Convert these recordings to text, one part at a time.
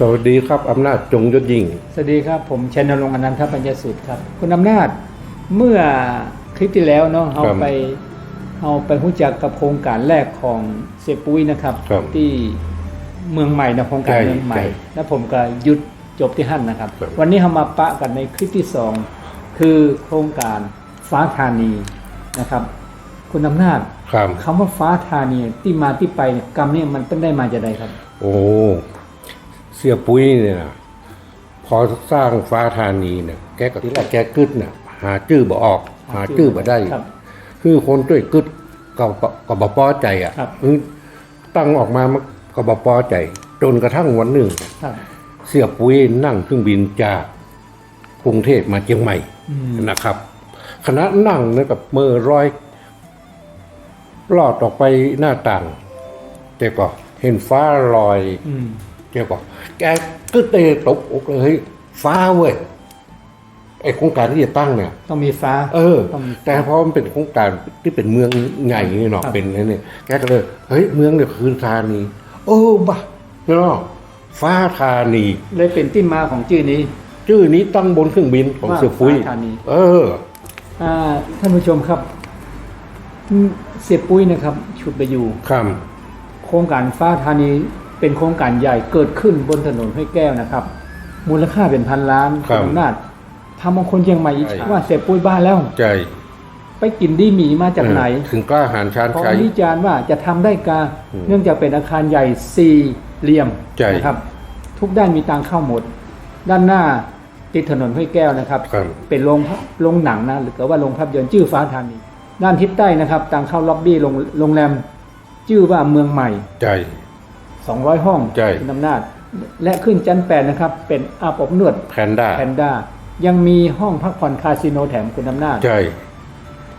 สวัสดีครับอำนาจจงยศยิ่ง สวัสดีครับผมชัยนรงค์อนันทปัญญสุทธิ์ครับ คุณอำนาจเมื่อคลิปที่แล้วเนาะเอาครับไปเอาไปรู้จักกับโครงการแรกของเสียปุ้ยนะครับครับที่เมืองใหม่นะโครงการใช่เมืองใหม่ใช่แล้วผมก็หยุดจบที่หั่นนะครับครับ วันนี้เรามาปะกันในคลิปที่สองคือโครงการฟ้าธานีนะครับ คุณอำนาจครับคำว่าฟ้าธานีที่มาที่ไปเนี่ยกรรมเนี่ยมันเป็นได้มาจากใดครับ โอ้ เสียปุ้ยเนี่ยนะพอสร้างฟ้าธานีเนี่ยแกก็ที่แรกแกกึดเนี่ยหาชื่อบ่ออก หาชื่อบ่ได้ ครับ คือคนด้วยกึดก็บ่ก็บ่พอใจอะครับ อืมตั้งออกมามันก็บ่พอใจ จนกระทั่งวันหนึ่ง ครับ เสียปุ้ยนั่งเครื่องบินจากกรุงเทพมาเชียงใหม่อืม นะครับคณะนั่งเนี่ยกับมือร้อยลอดออกไปหน้าต่างแกก็เห็นฟ้าลอยอืม แกก็แกก็เตะตกอกเลยเฮ้ยฟ้าเว้ยไอโครงการที่จะตั้งเนี่ย ต้องมีฟ้า เออต้องมีแต่พอมันเป็นโครงการที่เป็นเมืองใหญ่นี่เนาะครับเป็นอะไรเนี่ยแกก็เลยเฮ้ยเมืองเนี่ยคือธานีโอ้บ้าเนาะฟ้าธานีเลยเป็นที่มาของชื่อนี้ ชื่อนี้ตั้งบนเครื่องบินของว่าเสือฟุยฟ้าธานีเอออ่าท่านผู้ชมครับอืมเสียปุ้ยนะครับ ชุดไปอยู่คโครงการฟ้าธานี เป็นโครงการใหญ่เกิดขึ้นบนถนนห้วยแก้วนะครับ มูลค่าเป็นพันล้านครับ อำนาจทำบางคนเชียงใหม่อิจฉาใช่ว่าเสียปุ้ยบ้าแล้วำใจไปกินดีหมีมาจากไหนเออถึงกล้าหารชาญเพราะชัย วิจารณ์ว่าจะทำได้กาอืมเนื่องจากเป็นอาคารใหญ่สี่เหลี่ยมใช่นะครับ ทุกด้านมีทางเข้าหมด ด้านหน้าติดถนนห้วยแก้วนะครับ ครับ เป็นโรงภาพโรงหนังนะหรือว่าโรงภาพยนตร์ชื่อฟ้าธานีด้านทิศใต้นะครับทางเข้าล็อบบี้โรงโรงแรมชื่อว่าเมืองใหม่ ใจ 200 ห้องใช่ คุณอำนาจ และขึ้นชั้นแปดนะครับ เป็นอาบอบนวดแพนด้าแพนด้ายังมีห้องพักผ่อนคาสิโนแถมคุณอำนาจใจ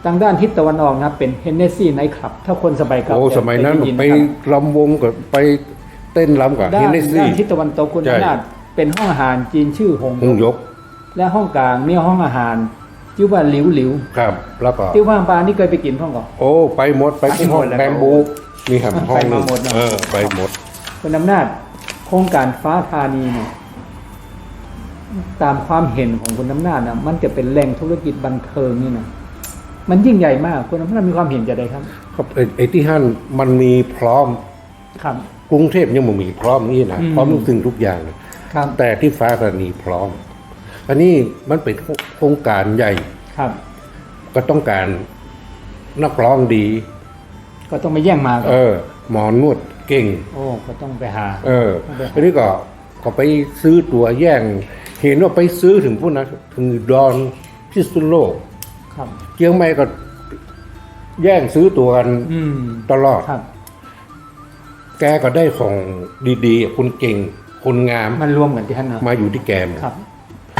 ทางด้านทิศตะวันออกนะครับ เป็นเฮนเนซี่ไนท์คลับ ถ้าคนสบายครับโอ้จะสมัยนั้นด้ยิไปนะครับ ลำวงกับไปเต้นลำกับด้าเฮนนเนซี่ด้านทิศตะวันตกคุณใช่ อำนาจเป็นห้องอาหารจีนชื่อหงหงยกและห้องกลางมีห้องอาหารชื่อว่าหลิวหลิวครับ แล้วก็ที่ว่างปลานี่เคยไปกินห้องก่อน โอ้ ไปหมด ไปที่ไปหมห้องดแล้ว แบมบู มีแหมห้องไปมาหมดเนอะเออ ไปหมด คุณอำนาจโครงการฟ้าธานีเนี่ยตามความเห็นของคุณอำนาจนะมันจะเป็นแหล่งธุรกิจบันเทิงนี่นะมันยิ่งใหญ่มากคุณอำนาจมีความเห็นจะใดครับครับไอ้ไอ้ที่ห้านมันมีพร้อมครับกรุงเทพยังไม่มีพร้อมนี่นะอืมพร้อมทุกสิ่งทุกอย่างเลยครับแต่ที่ฟ้าธานีพร้อม อันนี้มันเป็นโครงการใหญ่ครับ ก็ต้องการนักร้องดี ก็ต้องไปแย่งมา เออ หมอนวด เก่ง โอ้ก็ต้องไปหา เออต้องไปหาอันนี้ก็ก็ไปซื้อตัวแย่ง เห็นว่าไปซื้อถึงพวกนั้นถึงดอนพิษณุโลกครับเชียงใหม่ก็แย่งซื้อตัวกันอืมตลอด ครับ แกก็ได้ของดีๆ คนเก่ง คนงาม มันรวมกันที่ท่านเนาะมาอยู่ที่แกหมดครับ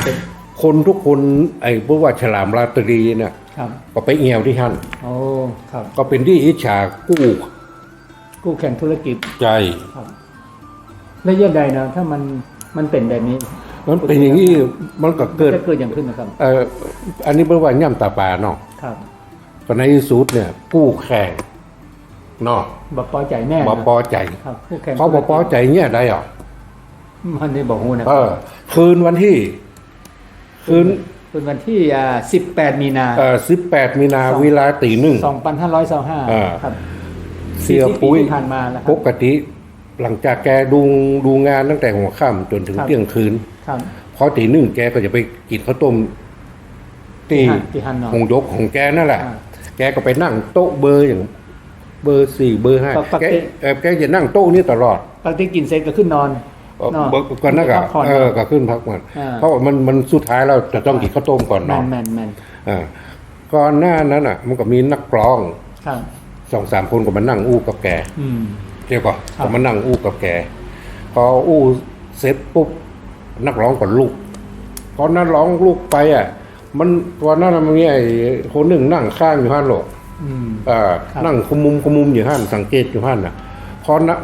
เป็นคนทุกคนไอ้พวกว่าฉลามราตรีเนี่ยครับ ก็ไปเอียวที่ท่าน โอ้ ครับ ก็เป็นที่อิจฉากู้ กู้แข่งธุรกิจใจครับและเยี่ยใดนะถ้ามันมันเป็นแบบนี้ มันเป็นอย่างนี้มันก็เกิดจะเกิดอย่างขึ้นนะครับเอ่ออันนี้เป็นว่าย่ำตาปลาเนาะครับก็ในที่สุดเนี่ยกู้แข่งเนาะบพอใจแน่นะบ่พอใจครับคู่แข่งเขาบ่พอใจเนี่ยได้หรอมันได้บอกฮูนะเออ คืนวันที่ คืนเป็นวันที่อ่า18มีนาเอ่อสิบแปดมีนาสองเวลาตีหนึ่งอ่า2525ครับ เสีย40ปุ้ยที่ผ่านมาแล้วคปรับกติ หลังจากแกดูดูงานตั้งแต่หัวค่ำจนถึงครับ เที่ยงคืนครับพอตีหนึ่งแกก็จะไปกินข้าวต้มที่ฮั่นที่ฮันเนาะ หงยกของแกนั่นแหละ อ่าแกก็ไปนั่งโต๊ะเบอร์อย่าง เบอร์สี่เบอร์ห้าปกติ แกเอ่อแกจะนั่งโต๊ะนี้ตลอด ปกติกินเสร็จก็ขึ้นนอน เอ่อเนาะเบอร์ก่อนนั่นก็พัผ่อนเออก็ขึ้นพักผ่อนอ่า เพราะว่ามันมันสุดท้ายเราจะต้องกินข้าวต้มก่อนแมนอนนแมนแมนอ่าก่อนหน้านั้นอะ มันก็มีนักร้อง ครับ สองสามคนก็มานั่งอู้กับแกอืม เรียกว่าครับ ก็มานั่งอู้กับแก พออู้เสร็จปุ๊บนักร้องก็ลุกพอนักร้องลุกไปอะ มันวันนั้นมันมีไอ้คนหนึ่งนั่งข้างอยู่ห้านโหลก อืมอ่าครับ นั่งขมุมขมุมอยู่ห้านสังเกตอยู่ห้านน่ะพอนะ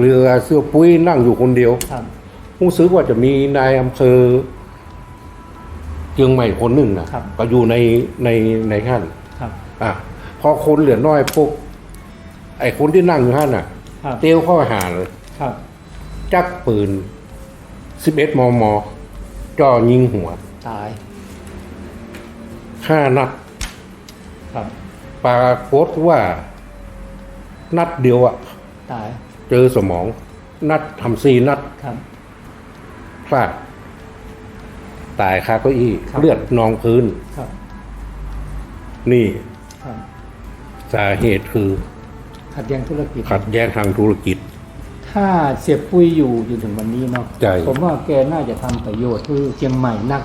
เรือเสื้อปุ้ยนั่งอยู่คนเดียวครับรู้สึกว่าจะมีนายอำเภอเชียงใหม่คนหนึ่งนะครับ ก็อยู่ในในในห้านครับ อะพอคนเหลือน้อยปุ๊บ ไอ้คนที่นั่งอยู่ห้านน่ะ ครับเตี้ยวเข้าหาเลยครับจักปืนสิบเอ็ดมม จ่อยิงหัวตายห้านัด ครับปรากฏว่า นัดเดียวอะตายเจอสมอง นัดทำซีนัดครับ พลาดตายคาเก้าอี้ครับ เลือดนองพื้น ครับนี่ครับสาเหตุคือ ขัดแย้งธุรกิจ ขัดแย้งทางธุรกิจ ถ้าเสียปุ้ยอยู่อยู่ถึงวันนี้เนาะใช่ ผมว่าแกน่าจะทำประโยชน์ที่เชียงใหม่นัก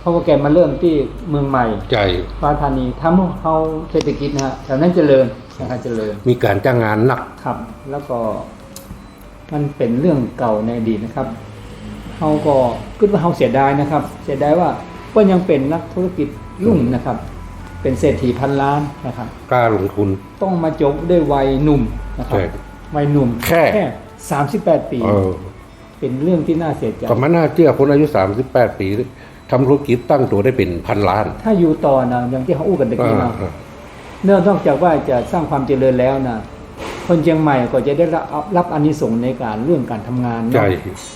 เพราะว่าแกมาเริ่มที่เมืองใหม่ใจฟ้าธานีทำให้เขาเศรษฐกิจนะฮะแถวนั้นเจริญนะครับเจริญ มีการจ้างงานหนัก ครับแล้วก็มันเป็นเรื่องเก่าในอดีตนะครับเขาก็คิดว่าเขาเสียดายนะครับ เสียดายว่าก็ยังเป็นนักธุรกิจรุ่งนะครับ เป็นเศรษฐีพันล้านนะครับกล้าลงทุน ต้องมาจบด้วยวัยหนุ่มนะครับใช่วัยหนุ่มแค่สามสิบแปดปีเออเป็นเรื่องที่น่าเสียใจก็ไม่น่าเชื่อคนอายุสามสิบแปดปีทำธุรกิจตั้งตัวได้เป็นพันล้าน ถ้าอยู่ต่อนะอย่างที่เขาอู้กันตะกี้เนาะอ่าเนื่องนอกจากว่าจะสร้างความเจริญแล้วนะคนเชียงใหม่ก็จะได้รับรับอานิสงส์ในการเรื่องการทำงานเนาะใช่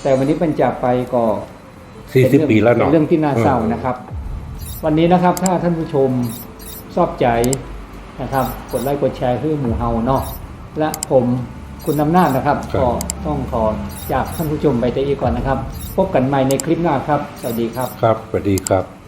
แต่วันนี้ปัญจากไปก็สี่สิบเป็นเรื่องปีแล้วเนาะเป็นเรื่องที่น่าเศร้านะครับ วันนี้นะครับถ้าท่านผู้ชม ชอบใจนะครับ กดไลค์กดแชร์ให้หมู่เฮาเนาะและผมคุณนำหน้าจนะครับ ก็ต้องขอจากท่านผู้ชมไปแต่อีกก่อนนะครับ พบกันใหม่ในคลิปหน้าครับ สวัสดีครับ ครับสวัสดีครับ